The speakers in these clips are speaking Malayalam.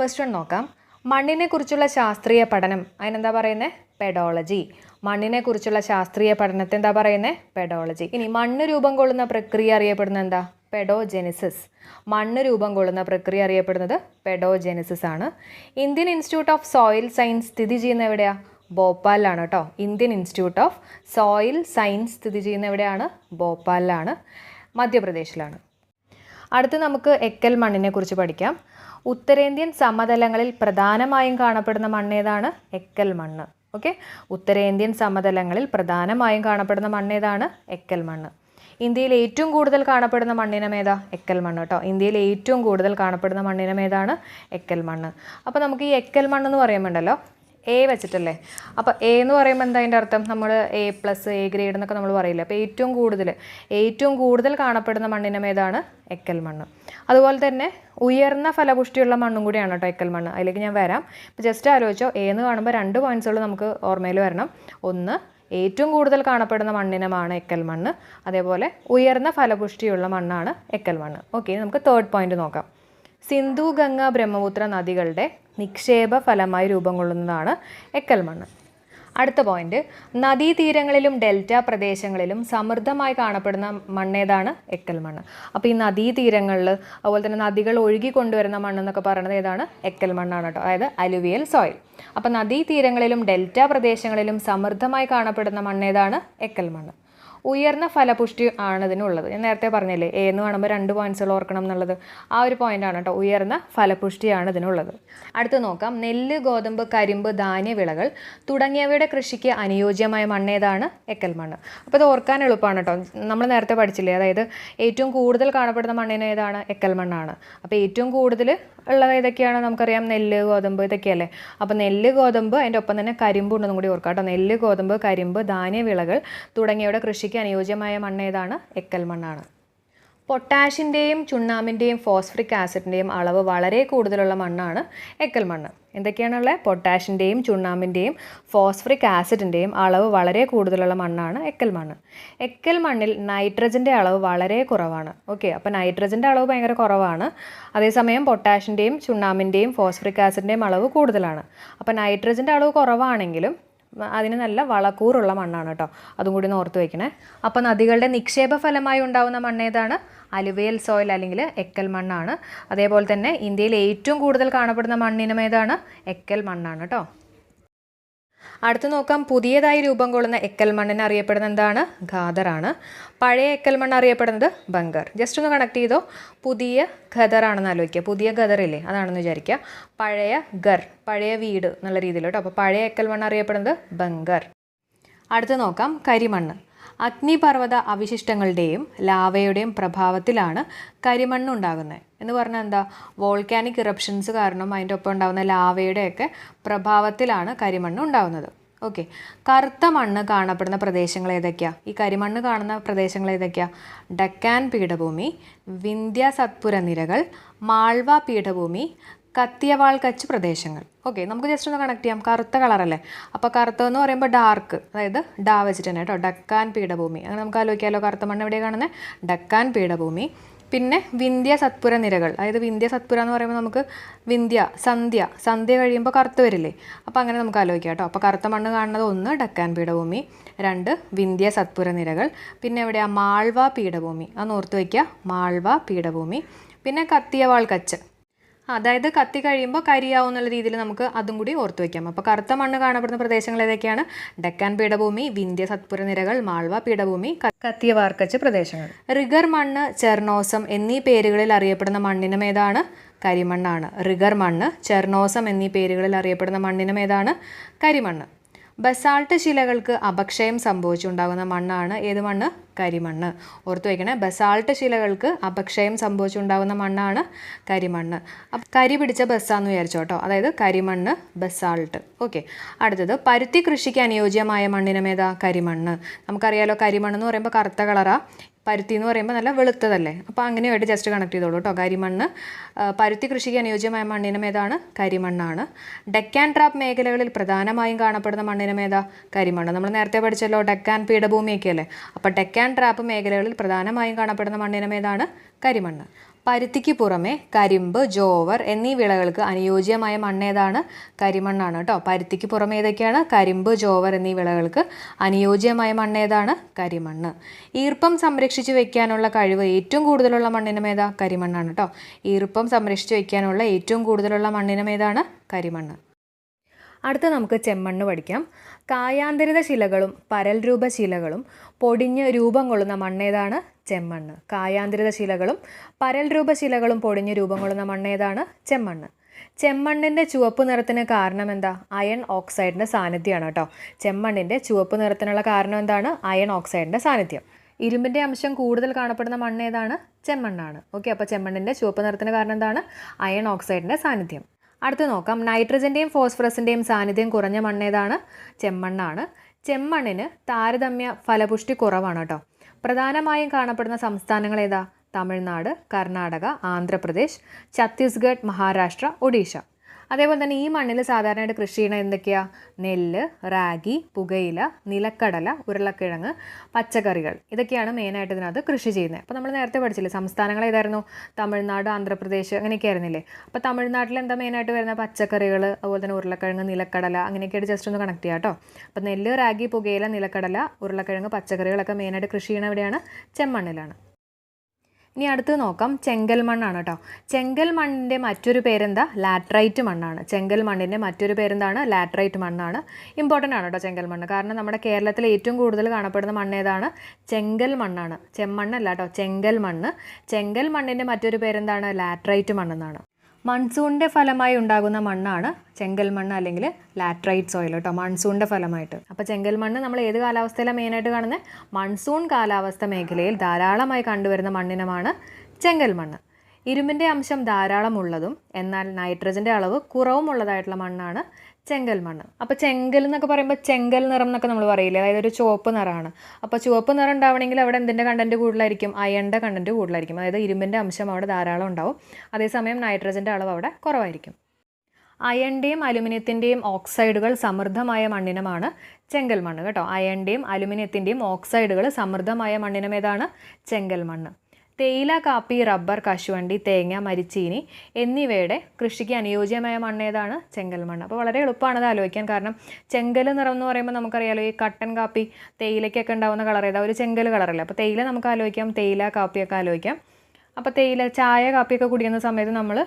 ഫസ്റ്റ് വൺ നോക്കാം. മണ്ണിനെക്കുറിച്ചുള്ള ശാസ്ത്രീയ പഠനം. അതിനെന്താ പറയുന്നത് പെഡോളജി മണ്ണിനെക്കുറിച്ചുള്ള ശാസ്ത്രീയ പഠനത്തെ എന്താ പറയുന്നത് പെഡോളജി ഇനി മണ്ണ് രൂപം കൊള്ളുന്ന പ്രക്രിയ അറിയപ്പെടുന്നത് എന്താ? പെഡോജെനിസിസ് മണ്ണ് രൂപം കൊള്ളുന്ന പ്രക്രിയ അറിയപ്പെടുന്നത് പെഡോജെനിസിസ് ആണ്. Indian institute of soil science സ്ഥിതി ചെയ്യുന്ന എവിടെയാണ് ഭോപ്പാലിലാണ് കേട്ടോ. Indian institute of soil science സ്ഥിതി ചെയ്യുന്ന എവിടെയാണ്? ഭോപ്പാലിലാണ്. മധ്യപ്രദേശിലാണ്. അടുത്ത് നമുക്ക് എക്കൽ മണ്ണിനെ കുറിച്ച് പഠിക്കാം. ഉത്തരേന്ത്യൻ സമതലങ്ങളിൽ പ്രധാനമായും കാണപ്പെടുന്ന മണ്ണ് ഏതാണ്? എക്കൽ മണ്ണ്. ഓക്കെ ഉത്തരേന്ത്യൻ സമതലങ്ങളിൽ പ്രധാനമായും കാണപ്പെടുന്ന മണ്ണ് ഏതാണ്? എക്കൽ മണ്ണ്. ഇന്ത്യയിൽ ഏറ്റവും കൂടുതൽ കാണപ്പെടുന്ന മണ്ണിനം ഏതാ? എക്കൽ മണ്ണ് കേട്ടോ ഇന്ത്യയിൽ ഏറ്റവും കൂടുതൽ കാണപ്പെടുന്ന മണ്ണിനം ഏതാണ്? എക്കൽ മണ്ണ്. അപ്പോൾ നമുക്ക് ഈ എക്കൽ മണ്ണ് എന്ന് പറയുമ്പോണ്ടല്ലോ എ വെച്ചിട്ടല്ലേ? അപ്പോൾ എ എന്ന് പറയുമ്പോൾ എന്താ അതിന്റെ അർത്ഥം? നമ്മൾ എ പ്ലസ് എ ഗ്രേഡ് എന്നൊക്കെ നമ്മൾ പറയില്ല? അപ്പോൾ ഏറ്റവും കൂടുതൽ ഏറ്റവും കൂടുതൽ കാണപ്പെടുന്ന മണ്ണിനം ഏതാണ്? എക്കൽ മണ്ണ്. അതുപോലെ തന്നെ ഉയർന്ന ഫലപുഷ്ടിയുള്ള മണ്ണും കൂടിയാണ് കേട്ടോ എക്കൽ മണ്ണ്. അതിലേക്ക് ഞാൻ വരാം. ഇപ്പോൾ ജസ്റ്റ് ആലോചിച്ചോ. എ എന്ന് കാണുമ്പോൾ രണ്ട് പോയിന്റ്സുകൾ നമുക്ക് ഓർമ്മയിൽ വരണം. ഒന്ന് ഏറ്റവും കൂടുതൽ കാണപ്പെടുന്ന മണ്ണിനമാണ് എക്കൽ മണ്ണ്. അതേപോലെ ഉയർന്ന ഫലപുഷ്ടിയുള്ള മണ്ണാണ് എക്കൽ മണ്ണ്. ഓക്കെ നമുക്ക് തേർഡ് പോയിന്റ് നോക്കാം. സിന്ധു ഗംഗ ബ്രഹ്മപുത്ര നദികളുടെ നിക്ഷേപ ഫലമായി രൂപം കൊള്ളുന്നതാണ് എക്കൽ മണ്ണ് അടുത്ത പോയിന്റ് നദീതീരങ്ങളിലും ഡെൽറ്റ പ്രദേശങ്ങളിലും സമൃദ്ധമായി കാണപ്പെടുന്ന മണ്ണേതാണ് എക്കൽ മണ്ണ് അപ്പോൾ ഈ നദീതീരങ്ങളിൽ അതുപോലെ തന്നെ നദികൾ ഒഴുകി കൊണ്ടുവരുന്ന മണ്ണെന്നൊക്കെ പറയുന്നത് ഏതാണ്? എക്കൽ മണ്ണാണ് കേട്ടോ. അതായത് അലുവിയൽ സോയിൽ അപ്പോൾ നദീതീരങ്ങളിലും ഡെൽറ്റ പ്രദേശങ്ങളിലും സമൃദ്ധമായി കാണപ്പെടുന്ന മണ്ണേതാണ് എക്കൽ മണ്ണ് ഉയർന്ന ഫലപുഷ്ടി ആണ് ഇതിനുള്ളത് ഞാൻ നേരത്തെ പറഞ്ഞില്ലേ എ എന്ന് കാണുമ്പോൾ രണ്ട് പോയിന്റ്സുകൾ ഓർക്കണം എന്നുള്ളത്. ആ ഒരു പോയിന്റാണ് കേട്ടോ ഉയർന്ന ഫലപുഷ്ടിയാണ് ഇതിനുള്ളത് അടുത്ത് നോക്കാം. നെല്ല് ഗോതമ്പ് കരിമ്പ് ധാന്യവിളകൾ തുടങ്ങിയവയുടെ കൃഷിക്ക് അനുയോജ്യമായ മണ്ണ് ഏതാണ്? എക്കൽ മണ്ണ്. അപ്പോൾ ഇത് ഓർക്കാൻ എളുപ്പമാണ് കേട്ടോ നമ്മൾ നേരത്തെ പഠിച്ചില്ലേ അതായത് ഏറ്റവും കൂടുതൽ കാണപ്പെടുന്ന മണ്ണിന് ഏതാണ്? എക്കൽ മണ്ണാണ്. അപ്പോൾ ഏറ്റവും കൂടുതൽ ഉള്ളത് ഏതൊക്കെയാണ്? നമുക്കറിയാം നെല്ല് ഗോതമ്പ് ഇതൊക്കെയല്ലേ? അപ്പോൾ നെല്ല് ഗോതമ്പ് അതിന്റെ ഒപ്പം തന്നെ കരിമ്പ് ഉണ്ടെന്നും കൂടി ഓർക്കാം കേട്ടോ. നെല്ല് ഗോതമ്പ് കരിമ്പ് ധാന്യവിളകൾ തുടങ്ങിയവയുടെ കൃഷിക്ക് അനുയോജ്യമായ മണ്ണ് ഏതാണ്? എക്കൽ മണ്ണാണ്. പൊട്ടാഷിന്റെയും ചുണ്ണാമ്പിന്റെയും ഫോസ്ഫറിക് ആസിഡിന്റെയും അളവ് വളരെ കൂടുതലുള്ള മണ്ണാണ് എക്കൽ മണ്ണ്. എന്തൊക്കെയാണുള്ളത്? പൊട്ടാഷിന്റെയും ചുണ്ണാമ്പിന്റെയും ഫോസ്ഫറിക് ആസിഡിന്റെയും അളവ് വളരെ കൂടുതലുള്ള മണ്ണാണ് എക്കൽ മണ്ണ്. എക്കൽ മണ്ണിൽ നൈട്രജന്റെ അളവ് വളരെ കുറവാണ്. ഓക്കെ അപ്പോൾ നൈട്രജന്റെ അളവ് ഭയങ്കര കുറവാണ്. അതേസമയം പൊട്ടാഷിന്റെയും ചുണ്ണാമ്പിന്റെയും ഫോസ്ഫറിക് ആസിഡിന്റെയും അളവ് കൂടുതലാണ്. അപ്പോൾ നൈട്രജന്റെ അളവ് കുറവാണെങ്കിലും അതിന് നല്ല വളക്കൂറുള്ള മണ്ണാണ് കേട്ടോ അതും കൂടി ഓർത്ത് വയ്ക്കണേ അപ്പോൾ നദികളുടെ നിക്ഷേപ ഫലമായി ഉണ്ടാകുന്ന മണ്ണേതാണ് അലുവേൽ സോയിൽ അല്ലെങ്കിൽ എക്കൽ മണ്ണാണ്. അതേപോലെ തന്നെ ഇന്ത്യയിൽ ഏറ്റവും കൂടുതൽ കാണപ്പെടുന്ന മണ്ണിനം ഏതാണ്? എക്കൽ മണ്ണാണ് കേട്ടോ അടുത്ത് നോക്കാം. പുതിയതായി രൂപം കൊള്ളുന്ന എക്കൽ മണ്ണിന് അറിയപ്പെടുന്ന എന്താണ്? ഖാദറാണ് പഴയ എക്കൽ മണ്ണ് അറിയപ്പെടുന്നത് ബങ്കർ ജസ്റ്റ് ഒന്ന് കണക്ട് ചെയ്തോ? പുതിയ ഖദറാണെന്ന് ആലോചിക്കുക. പുതിയ ഖദറില്ലേ അതാണെന്ന് വിചാരിക്കുക. പഴയ ഗർ പഴയ വീട് എന്നുള്ള രീതിയിൽ കേട്ടോ അപ്പോൾ പഴയ എക്കൽ മണ്ണ് അറിയപ്പെടുന്നത് ബങ്കർ അടുത്ത് നോക്കാം. കരിമണ്ണ്. അഗ്നിപർവത അവശിഷ്ടങ്ങളുടെയും ലാവയുടെയും പ്രഭാവത്തിലാണ് കരിമണ്ണുണ്ടാകുന്നത്. എന്ന് പറഞ്ഞാൽ എന്താ? വോൾക്കാനിക് ഇറപ്ഷൻസ് കാരണം അതിന്റെ ഒപ്പം ഉണ്ടാകുന്ന ലാവയുടെയൊക്കെ പ്രഭാവത്തിലാണ് കരിമണ്ണ് ഉണ്ടാകുന്നത്. ഓക്കെ കറുത്ത മണ്ണ് കാണപ്പെടുന്ന പ്രദേശങ്ങൾ ഏതൊക്കെയാണ് ഈ കരിമണ്ണ് കാണുന്ന പ്രദേശങ്ങൾ ഏതൊക്കെയാണ് ഡക്കാൻ പീഠഭൂമി വിന്ധ്യ സത്പുര നിരകൾ മാൾവ പീഠഭൂമി കത്തിയവാൾ കച്ച് പ്രദേശങ്ങൾ. ഓക്കെ നമുക്ക് ജസ്റ്റ് ഒന്ന് കണക്ട് ചെയ്യാം. കറുത്ത കളറല്ലേ അപ്പോൾ കറുത്ത എന്ന് പറയുമ്പോൾ ഡാർക്ക് അതായത് ഡാ വെച്ചിട്ട് തന്നെ കേട്ടോ. ഡക്കാൻ പീഠഭൂമി. അങ്ങനെ നമുക്ക് ആലോചിക്കാമല്ലോ കറുത്ത മണ്ണ് എവിടെ കാണുന്നത് ഡക്കാൻ പീഠഭൂമി. പിന്നെ വിന്ധ്യ സത്പുര നിരകൾ. അതായത് വിന്ധ്യ സത്പുര എന്ന് പറയുമ്പോൾ നമുക്ക് വിന്ധ്യ സന്ധ്യ സന്ധ്യ കഴിയുമ്പോൾ കറുത്ത് വരില്ലേ? അപ്പോൾ അങ്ങനെ നമുക്ക് ആലോചിക്കാം കേട്ടോ. അപ്പോൾ കറുത്ത മണ്ണ് കാണുന്നത് ഒന്ന് ഡക്കാൻ പീഠഭൂമി. രണ്ട് വിന്ധ്യ സത്പുര നിരകൾ. പിന്നെ എവിടെയാണ് മാൾവ പീഠഭൂമി. അത് ഓർത്ത് വയ്ക്കുക. മാൾവ പീഠഭൂമി. പിന്നെ കത്തിയവാൾ കച്ച്. അതായത് കത്തി കഴിയുമ്പോൾ കരിയാവും എന്നുള്ള രീതിയിൽ നമുക്ക് അതും കൂടി ഓർത്തു വയ്ക്കാം അപ്പോൾ കറുത്ത മണ്ണ് കാണപ്പെടുന്ന പ്രദേശങ്ങൾ ഏതൊക്കെയാണ്? ഡെക്കാൻ പീഠഭൂമി വിന്ധ്യ സത്പുര നിരകൾ മാൾവ പീഠഭൂമി കത്തിയ വാർക്കച്ച് പ്രദേശങ്ങൾ. റിഗർ മണ്ണ് ചെർണോസം എന്നീ പേരുകളിൽ അറിയപ്പെടുന്ന മണ്ണിനം ഏതാണ്? കരിമണ്ണാണ്. റിഗർ മണ്ണ് ചെർണോസം എന്നീ പേരുകളിൽ അറിയപ്പെടുന്ന മണ്ണിനം ഏതാണ്? കരിമണ്ണ്. ബസാൾട്ട് ശിലകൾക്ക് അപക്ഷയം സംഭവിച്ചുണ്ടാകുന്ന മണ്ണാണ്. ഏത് മണ്ണ്? കരിമണ്ണ്. ഓർത്തു വയ്ക്കണേ ബസാൾട്ട് ശിലകൾക്ക് അപക്ഷയം സംഭവിച്ചുണ്ടാകുന്ന മണ്ണാണ് കരിമണ്ണ്. അപ്പം കരി പിടിച്ച ബസ്സാന്ന് വിചാരിച്ചോട്ടോ. അതായത് കരിമണ്ണ് ബസാൾട്ട്. ഓക്കെ. അടുത്തത് പരുത്തി കൃഷിക്ക് അനുയോജ്യമായ മണ്ണിനമേതാ? കരിമണ്ണ്. നമുക്കറിയാലോ കരിമണ്ണ് എന്ന് പറയുമ്പോൾ കറുത്ത കളറാ. പരുത്തി എന്ന് പറയുമ്പോൾ നല്ല വെളുത്തതല്ലേ? അപ്പോൾ അങ്ങനെയായിട്ട് ജസ്റ്റ് കണക്ട് ചെയ്തോളൂ കേട്ടോ കരിമണ്ണ്. പരുത്തി കൃഷിക്ക് അനുയോജ്യമായ മണ്ണിനം ഏതാണ്? കരിമണ്ണാണ്. ഡെക്കാൻ ട്രാപ്പ് മേഖലകളിൽ പ്രധാനമായും കാണപ്പെടുന്ന മണ്ണിനം ഏതാ? കരിമണ്ണ്. നമ്മൾ നേരത്തെ പഠിച്ചല്ലോ ഡെക്കാൻ പീഠഭൂമിയൊക്കെ അല്ലേ അപ്പോൾ ഡെക്കാൻ ട്രാപ്പ് മേഖലകളിൽ പ്രധാനമായും കാണപ്പെടുന്ന മണ്ണിനം ഏതാണ്? കരിമണ്ണ്. പരുത്തിക്ക് പുറമെ കരിമ്പ് ജോവർ എന്നീ വിളകൾക്ക് അനുയോജ്യമായ മണ്ണേതാണ് കരിമണ്ണാണ് കേട്ടോ. പരുത്തിക്ക് പുറമെ ഏതൊക്കെയാണ്? കരിമ്പ് ജോവർ എന്നീ വിളകൾക്ക് അനുയോജ്യമായ മണ്ണേതാണ് കരിമണ്ണ്. ഈർപ്പം സംരക്ഷിച്ചു വെക്കാനുള്ള കഴിവ് ഏറ്റവും കൂടുതലുള്ള മണ്ണിനും ഏതാ? കരിമണ്ണാണ് കേട്ടോ. ഈർപ്പം സംരക്ഷിച്ചു വെക്കാനുള്ള ഏറ്റവും കൂടുതലുള്ള മണ്ണിനും ഏതാണ്? കരിമണ്ണ്. അടുത്ത നമുക്ക് ചെമ്മണ്ണ് പഠിക്കാം. കായാന്തരിത ശിലകളും പരൽ രൂപ ശിലകളും പൊടിഞ്ഞ് രൂപം കൊള്ളുന്ന മണ്ണേതാണ് ചെമ്മണ്ണ്. കായാന്തരിത ശിലകളും പരൽ രൂപ ശിലകളും പൊടിഞ്ഞ് രൂപം കൊള്ളുന്ന മണ്ണേതാണ് ചെമ്മണ്ണ്. ചെമ്മണ്ണിന്റെ ചുവപ്പ് നിറത്തിന് കാരണം എന്താ? അയൺ ഓക്സൈഡിന്റെ സാന്നിധ്യമാണ് കേട്ടോ. ചെമ്മണ്ണിന്റെ ചുവപ്പ് നിറത്തിനുള്ള കാരണം എന്താണ്? അയൺ ഓക്സൈഡിന്റെ സാന്നിധ്യം. ഇരുമ്പിന്റെ അംശം കൂടുതൽ കാണപ്പെടുന്ന മണ്ണ് ഏതാണ്? ചെമ്മണ്ണാണ്. ഓക്കെ അപ്പോൾ ചെമ്മണ്ണിന്റെ ചുവപ്പ് നിറത്തിന് കാരണം എന്താണ്? അയൺ ഓക്സൈഡിന്റെ സാന്നിധ്യം. അടുത്ത് നോക്കാം. നൈട്രജന്റെയും ഫോസ്ഫറസിന്റെയും സാന്നിധ്യം കുറഞ്ഞ മണ്ണേതാണ് ചെമ്മണ്ണാണ്. ചെമ്മണ്ണിന് താരതമ്യ ഫലപുഷ്ടി കുറവാണ് കേട്ടോ. പ്രധാനമായും കാണപ്പെടുന്ന സംസ്ഥാനങ്ങൾ ഏതാ? തമിഴ്നാട് കർണാടക ആന്ധ്രാപ്രദേശ് ഛത്തീസ്ഗഡ് മഹാരാഷ്ട്ര ഒഡീഷ. അതേപോലെ തന്നെ ഈ മണ്ണിൽ സാധാരണയായിട്ട് കൃഷി ചെയ്യണ എന്തൊക്കെയാ? നെല്ല് റാഗി പുകയില നിലക്കടല ഉരുളക്കിഴങ്ങ് പച്ചക്കറികൾ. ഇതൊക്കെയാണ് മെയിനായിട്ട് ഇതിനകത്ത് കൃഷി ചെയ്യുന്നത്. അപ്പോൾ നമ്മൾ നേരത്തെ പഠിച്ചില്ലേ സംസ്ഥാനങ്ങൾ ഏതായിരുന്നു? തമിഴ്നാട് ആന്ധ്രാപ്രദേശ് അങ്ങനെയൊക്കെ ആയിരുന്നില്ലേ? അപ്പോൾ തമിഴ്നാട്ടിൽ എന്താ മെയിനായിട്ട് വരുന്ന പച്ചക്കറികൾ അതുപോലെ തന്നെ ഉരുളക്കിഴങ്ങ് നിലക്കടല അങ്ങനെയൊക്കെയായിട്ട് ജസ്റ്റ് ഒന്ന് കണക്ട് ചെയ്യാം കേട്ടോ. അപ്പോൾ നെല്ല് റാഗി പുകയില നിലക്കടല ഉരുളക്കിഴങ്ങ് പച്ചക്കറികളൊക്കെ മെയിനായിട്ട് കൃഷി ചെയ്യണ എവിടെയാണ് ചെമ്മണ്ണിലാണ്. ഇനി അടുത്ത് നോക്കാം. ചെങ്കൽ മണ്ണാണ് കേട്ടോ. ചെങ്കൽ മണ്ണിന്റെ മറ്റൊരു പേരെന്താ? ലാട്രൈറ്റ് മണ്ണാണ്. ചെങ്കൽ മണ്ണിന്റെ മറ്റൊരു പേരെന്താണ്? ലാട്രൈറ്റ് മണ്ണാണ്. ഇമ്പോർട്ടന്റ് ആണ് കേട്ടോ ചെങ്കൽ മണ്ണ്. കാരണം നമ്മുടെ കേരളത്തിൽ ഏറ്റവും കൂടുതൽ കാണപ്പെടുന്ന മണ്ണ് ഏതാണ്? ചെങ്കൽ മണ്ണാണ്. ചെമ്മണ്ണല്ല കേട്ടോ. ചെങ്കൽ മണ്ണ്. ചെങ്കൽ മണ്ണിന്റെ മറ്റൊരു പേരെന്താണ്? ലാട്രൈറ്റ് മണ്ണെന്നാണ്. മൺസൂണിന്റെ ഫലമായി ഉണ്ടാകുന്ന മണ്ണാണ് ചെങ്കൽ മണ്ണ് അല്ലെങ്കിൽ ലാട്രൈറ്റ് സോയിൽ കേട്ടോ മൺസൂണിന്റെ ഫലമായിട്ട്. അപ്പോൾ ചെങ്കൽ മണ്ണ് നമ്മൾ ഏത് കാലാവസ്ഥയിലാണ് മെയിനായിട്ട് കാണുന്നത്? മൺസൂൺ കാലാവസ്ഥ മേഖലയിൽ ധാരാളമായി കണ്ടുവരുന്ന മണ്ണിനമാണ് ചെങ്കൽ മണ്ണ്. ഇരുമ്പിന്റെ അംശം ധാരാളമുള്ളതും എന്നാൽ നൈട്രജന്റെ അളവ് കുറവുമുള്ളതായിട്ടുള്ള മണ്ണാണ് ചെങ്കൽ മണ്ണ്. അപ്പോൾ ചെങ്കൽ എന്നൊക്കെ പറയുമ്പോൾ ചെങ്കൽ നിറം എന്നൊക്കെ നമ്മൾ പറയില്ലേ? അതായത് ഒരു ചുവപ്പ് നിറമാണ്. അപ്പോൾ ചുവപ്പ് നിറം ഉണ്ടാവണമെങ്കിൽ അവിടെ എന്തിന്റെ കണ്ടന്റ് കൂടുതലായിരിക്കും? അയണിന്റെ കണ്ടന്റ് കൂടുതലായിരിക്കും. അതായത് ഇരുമ്പിന്റെ അംശം അവിടെ ധാരാളം ഉണ്ടാവും. അതേസമയം നൈട്രജന്റെ അളവ് അവിടെ കുറവായിരിക്കും. അയണിന്റെയും അലുമിനിയത്തിന്റെയും ഓക്സൈഡുകൾ സമൃദ്ധമായ മണ്ണിനമാണ് ചെങ്കൽ മണ്ണ്. കേട്ടോ? അയണിന്റെയും അലുമിനിയത്തിന്റെയും ഓക്സൈഡുകൾ സമൃദ്ധമായ മണ്ണിനം ഏതാണ് ചെങ്കൽ മണ്ണ്. തേയില കാപ്പി റബ്ബർ കശുവണ്ടി തേങ്ങ മരിച്ചീനി എന്നിവയുടെ കൃഷിക്ക് അനുയോജ്യമായ മണ്ണ് ഏതാണ്? ചെങ്കൽ മണ്ണ്. അപ്പോൾ വളരെ എളുപ്പമാണ് അത് ആലോചിക്കാൻ. കാരണം ചെങ്കൽ നിറം എന്ന് പറയുമ്പോൾ നമുക്കറിയാലോ ഈ കട്ടൻ കാപ്പി തേയിലയ്ക്കൊക്കെ ഉണ്ടാകുന്ന കളർ ഏതാ? ഒരു ചെങ്കൽ കളറല്ല. അപ്പോൾ തേയില നമുക്ക് ആലോചിക്കാം തേയില കാപ്പിയൊക്കെ ആലോചിക്കാം. അപ്പോൾ തേയില ചായ കാപ്പിയൊക്കെ കുടിക്കുന്ന സമയത്ത് നമ്മൾ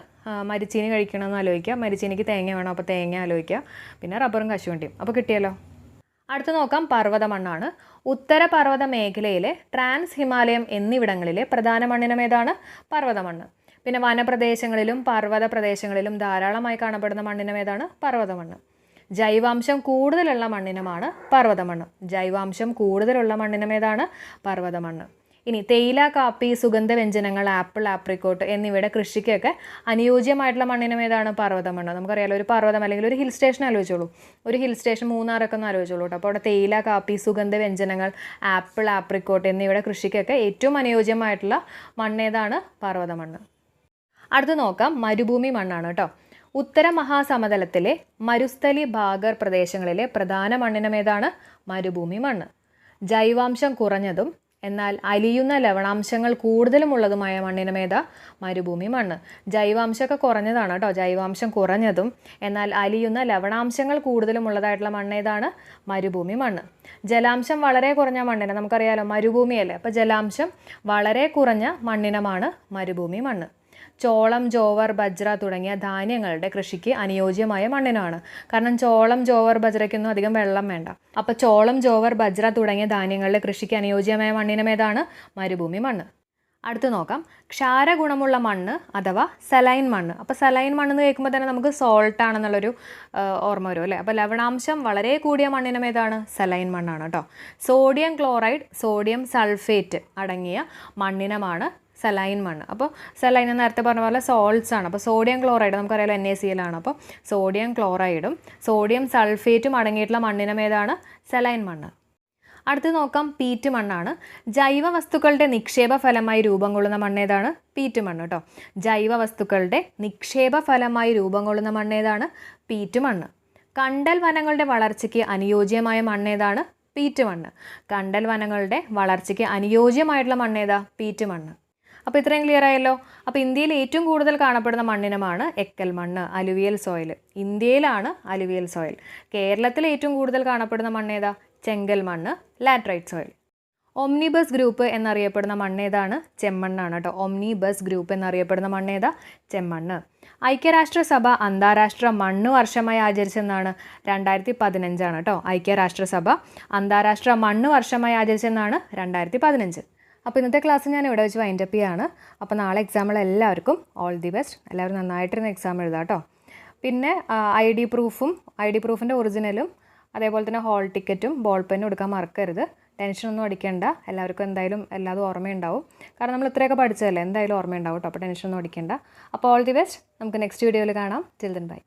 മരിച്ചീനി കഴിക്കണമെന്ന് ആലോചിക്കാം മരിച്ചീനിക്ക് തേങ്ങ വേണം അപ്പോൾ തേങ്ങ ആലോചിക്കാം പിന്നെ റബ്ബറും കശുവണ്ടിയും. അപ്പോൾ കിട്ടിയല്ലോ. അടുത്ത് നോക്കാം പർവത മണ്ണാണ് ഉത്തര പർവത മേഖലയിലെ ട്രാൻസ് ഹിമാലയം എന്നിവിടങ്ങളിലെ പ്രധാന മണ്ണിനം ഏതാണ്? പർവതമണ്ണ്. പിന്നെ വനപ്രദേശങ്ങളിലും പർവത പ്രദേശങ്ങളിലും ധാരാളമായി കാണപ്പെടുന്ന മണ്ണിനം ഏതാണ്? പർവതമണ്ണ്. ജൈവാംശം കൂടുതലുള്ള മണ്ണിനമാണ് പർവതമണ്ണ്. ജൈവാംശം കൂടുതലുള്ള മണ്ണിനം ഏതാണ്? പർവത മണ്ണ് ഇനി തേയില കാപ്പി സുഗന്ധവ്യഞ്ജനങ്ങൾ ആപ്പിൾ ആപ്രിക്കോട്ട് എന്നിവയുടെ കൃഷിക്കൊക്കെ അനുയോജ്യമായിട്ടുള്ള മണ്ണിനും ഏതാണ്? പർവത മണ്ണ്. നമുക്കറിയാലോ ഒരു പർവതം അല്ലെങ്കിൽ ഒരു ഹിൽ സ്റ്റേഷൻ ആലോചിച്ചോളൂ. ഒരു ഹിൽ സ്റ്റേഷൻ മൂന്നാറൊക്കെ ഒന്ന് ആലോചിച്ചോളൂ കേട്ടോ. അപ്പോൾ അവിടെ തേയില കാപ്പി സുഗന്ധവ്യഞ്ജനങ്ങൾ ആപ്പിൾ ആപ്രിക്കോട്ട് എന്നിവയുടെ കൃഷിക്കൊക്കെ ഏറ്റവും അനുയോജ്യമായിട്ടുള്ള മണ്ണേതാണ് പർവത മണ്ണ്. അടുത്ത് നോക്കാം മരുഭൂമി മണ്ണാണ് കേട്ടോ. ഉത്തര മഹാസമതലത്തിലെ മരുസ്ഥലി ഭാഗർ പ്രദേശങ്ങളിലെ പ്രധാന മണ്ണിനം ഏതാണ്? മരുഭൂമി മണ്ണ്. ജൈവാംശം കുറഞ്ഞതും എന്നാൽ അലിയുന്ന ലവണാംശങ്ങൾ കൂടുതലുമുള്ളതുമായ മണ്ണിനമേത മരുഭൂമി മണ്ണ്. ജൈവാംശമൊക്കെ കുറഞ്ഞതാണ് കേട്ടോ ജൈവാംശം കുറഞ്ഞതും എന്നാൽ അലിയുന്ന ലവണാംശങ്ങൾ കൂടുതലുമുള്ളതായിട്ടുള്ള മണ്ണ് ഏതാണ്? മരുഭൂമി മണ്ണ്. ജലാംശം വളരെ കുറഞ്ഞ മണ്ണിന് നമുക്കറിയാലോ. മരുഭൂമിയല്ലേ അപ്പോൾ ജലാംശം വളരെ കുറഞ്ഞ മണ്ണിനമാണ് മരുഭൂമി മണ്ണ്. ചോളം ജോവർ ബജ്ര തുടങ്ങിയ ധാന്യങ്ങളുടെ കൃഷിക്ക് അനുയോജ്യമായ മണ്ണിനാണ്. കാരണം ചോളം ജോവർ ബജ്രയ്ക്കൊന്നും അധികം വെള്ളം വേണ്ട. അപ്പോൾ ചോളം ജോവർ ബജ്ര തുടങ്ങിയ ധാന്യങ്ങളുടെ കൃഷിക്ക് അനുയോജ്യമായ മണ്ണിനം ഏതാണ്? മരുഭൂമി മണ്ണ്. അടുത്ത് നോക്കാം. ക്ഷാരഗുണമുള്ള മണ്ണ് അഥവാ സലൈൻ മണ്ണ്. അപ്പോൾ സലൈൻ മണ്ണ് എന്ന് കേൾക്കുമ്പോൾ തന്നെ നമുക്ക് സോൾട്ട് ആണെന്നുള്ളൊരു ഓർമ്മ വരും അല്ലേ? അപ്പോൾ ലവണാംശം വളരെ കൂടിയ മണ്ണിനും ഏതാണ്? സലൈൻ മണ്ണാണ് കേട്ടോ. സോഡിയം ക്ലോറൈഡ് സോഡിയം സൾഫേറ്റ് അടങ്ങിയ മണ്ണിനമാണ് സലൈൻ മണ്ണ് അപ്പോൾ സലൈൻ എന്ന് നേരത്തെ പറഞ്ഞ പോലെ സോൾട്സ് ആണ്. അപ്പോൾ സോഡിയം ക്ലോറൈഡ് നമുക്കറിയാലോ എൻ എ സി എല്ലാണ് അപ്പോൾ സോഡിയം ക്ലോറൈഡും സോഡിയം സൾഫേറ്റും അടങ്ങിയിട്ടുള്ള മണ്ണിനം ഏതാണ്? സലൈൻ മണ്ണ്. അടുത്ത് നോക്കാം പീറ്റ് മണ്ണാണ്. ജൈവ വസ്തുക്കളുടെ നിക്ഷേപ ഫലമായി രൂപം കൊള്ളുന്ന മണ്ണ് ഏതാണ്? പീറ്റ് മണ്ണ് കേട്ടോ ജൈവ വസ്തുക്കളുടെ നിക്ഷേപ ഫലമായി രൂപം കൊള്ളുന്ന മണ്ണ് ഏതാണ്? പീറ്റ് മണ്ണ്. കണ്ടൽ വനങ്ങളുടെ വളർച്ചയ്ക്ക് അനുയോജ്യമായ മണ്ണ് ഏതാണ്? പീറ്റ് മണ്ണ്. കണ്ടൽ വനങ്ങളുടെ വളർച്ചയ്ക്ക് അനുയോജ്യമായിട്ടുള്ള മണ്ണ് ഏതാ? പീറ്റ് മണ്ണ്. അപ്പോൾ ഇത്രയും ക്ലിയർ ആയല്ലോ? അപ്പോൾ ഇന്ത്യയിൽ ഏറ്റവും കൂടുതൽ കാണപ്പെടുന്ന മണ്ണിനമാണ് എക്കൽ മണ്ണ് അലുവിയൽ സോയിൽ ഇന്ത്യയിലാണ് അലുവിയൽ സോയിൽ കേരളത്തിൽ ഏറ്റവും കൂടുതൽ കാണപ്പെടുന്ന മണ്ണ് ഏതാ? ചെങ്കൽ മണ്ണ് ലാറ്ററൈറ്റ് സോയിൽ ഒംനിബസ് ഗ്രൂപ്പ് എന്നറിയപ്പെടുന്ന മണ്ണ് ഏതാണ്? ചെമ്മണ്ണാണ് കേട്ടോ ഒംനിബസ് ഗ്രൂപ്പ് എന്നറിയപ്പെടുന്ന മണ്ണ് ഏതാ? ചെമ്മണ്ണ്. ഐക്യരാഷ്ട്രസഭ അന്താരാഷ്ട്ര മണ്ണ് വർഷമായി ആചരിച്ചെന്നാണ് രണ്ടായിരത്തി പതിനഞ്ചാണ് കേട്ടോ ഐക്യരാഷ്ട്രസഭ അന്താരാഷ്ട്ര മണ്ണ് വർഷമായി ആചരിച്ചെന്നാണ് രണ്ടായിരത്തി പതിനഞ്ച് അപ്പോൾ ഇന്നത്തെ ക്ലാസ് ഞാൻ ഇവിടെ വെച്ച് വൈൻഡപ്പ് ചെയ്യാണ്. അപ്പോൾ നാളെ എക്സാമിൽ എല്ലാവർക്കും ഓൾ ദി ബെസ്റ്റ് എല്ലാവരും നന്നായിട്ടിരുന്ന് എക്സാം എഴുതാം കേട്ടോ. പിന്നെ ഐ ഡി പ്രൂഫും ഐ ഡി പ്രൂഫിന്റെ ഒറിജിനലും അതേപോലെ തന്നെ ഹോൾ ടിക്കറ്റും ബോൾ പെന്നും എടുക്കാൻ മറക്കരുത്. ടെൻഷനൊന്നും അടിക്കേണ്ട. എല്ലാവർക്കും എന്തായാലും എല്ലാതും ഓർമ്മയുണ്ടാവും. കാരണം നമ്മൾ ഇത്രയൊക്കെ പഠിച്ചതല്ലേ? എന്തായാലും ഓർമ്മയുണ്ടാവും കേട്ടോ. അപ്പോൾ ടെൻഷനൊന്നും അടിക്കേണ്ട. അപ്പോൾ ഓൾ ദി ബെസ്റ്റ് നമുക്ക് നെക്സ്റ്റ് വീഡിയോയിൽ കാണാം. Children by